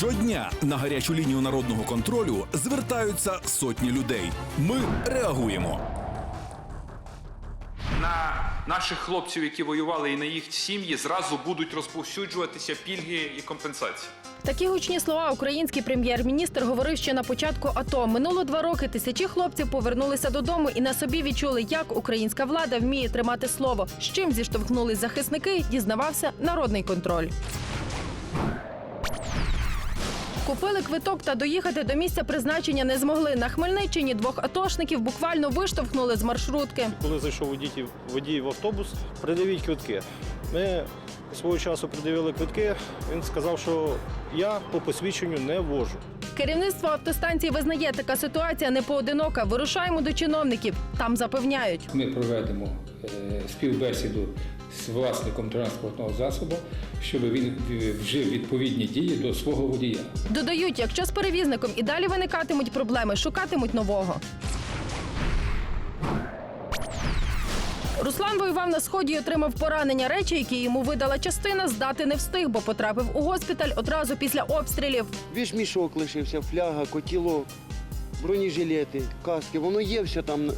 Щодня на гарячу лінію народного контролю звертаються сотні людей. Ми реагуємо. на наших хлопців, які воювали, і на їх сім'ї зразу будуть розповсюджуватися пільги і компенсації. Такі гучні слова український прем'єр-міністр говорив ще на початку АТО. Минуло два роки. Тисячі хлопців повернулися додому і на собі відчули, як українська влада вміє тримати слово. З чим зіштовхнулись захисники, дізнавався народний контроль. Купили квиток та доїхати до місця призначення не змогли. На Хмельниччині двох атошників буквально виштовхнули з маршрутки. Коли зайшов водій, водій в автобус, придивіть квитки. Ми свого часу придивили квитки. Він сказав, що я по посвідченню не вожу. Керівництво автостанції визнає, така ситуація не поодинока. Вирушаємо до чиновників. Там запевняють. Ми проведемо е, співбесіду з власником транспортного засобу, щоб він е, вжив відповідні дії до свого водія. Додають, якщо з перевізником і далі виникатимуть проблеми, шукатимуть нового. Руслан воював на сході і отримав поранення. Речі, які йому видала частина, здати не встиг, бо потрапив у госпіталь одразу після обстрілів. Віж мішок лишився, фляга, котілок, бронежилети, каски. Воно є все там е,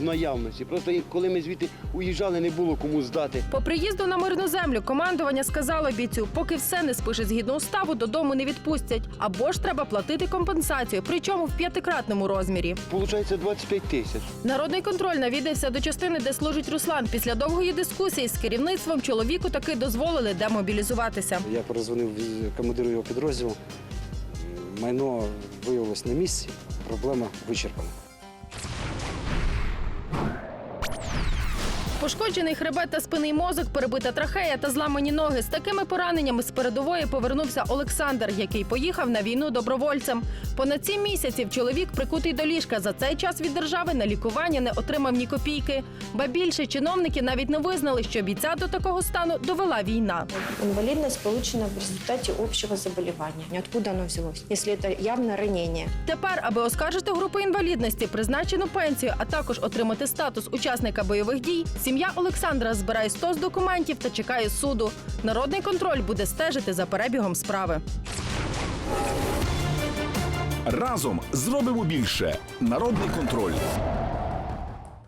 в наявності. Просто коли ми звідти уїжджали, не було кому здати. По приїзду на мирну землю командування сказало бійцю, поки все не спише згідно уставу, додому не відпустять. Або ж треба платити компенсацію, причому в п'ятикратному розмірі. Получається 25 тисяч. Народний контроль навідався до частини, де служить Руслан. Після довгої дискусії з керівництвом чоловіку таки дозволили демобілізуватися. Я перезвонив командиру його підрозділу. Майно виявилось на місці, проблема вичерпана. Пошкоджений хребет та спинний мозок, перебита трахея та зламані ноги. З такими пораненнями з передової повернувся Олександр, який поїхав на війну добровольцем. Понад сім місяців чоловік прикутий до ліжка. За цей час від держави на лікування не отримав ні копійки. Ба більше чиновники навіть не визнали, що бійця до такого стану довела війна. Инвалидность получена в результате общего заболевания. Откуда оно взялось? Если это явно ранение. Тепер, аби оскаржити групу інвалідності, призначену пенсію, а також отримати статус учасника бойових дій, сім'я Олександра збирає 100 з документів та чекає суду. Народний контроль буде стежити за перебігом справи. Разом зробимо більше. Народний контроль.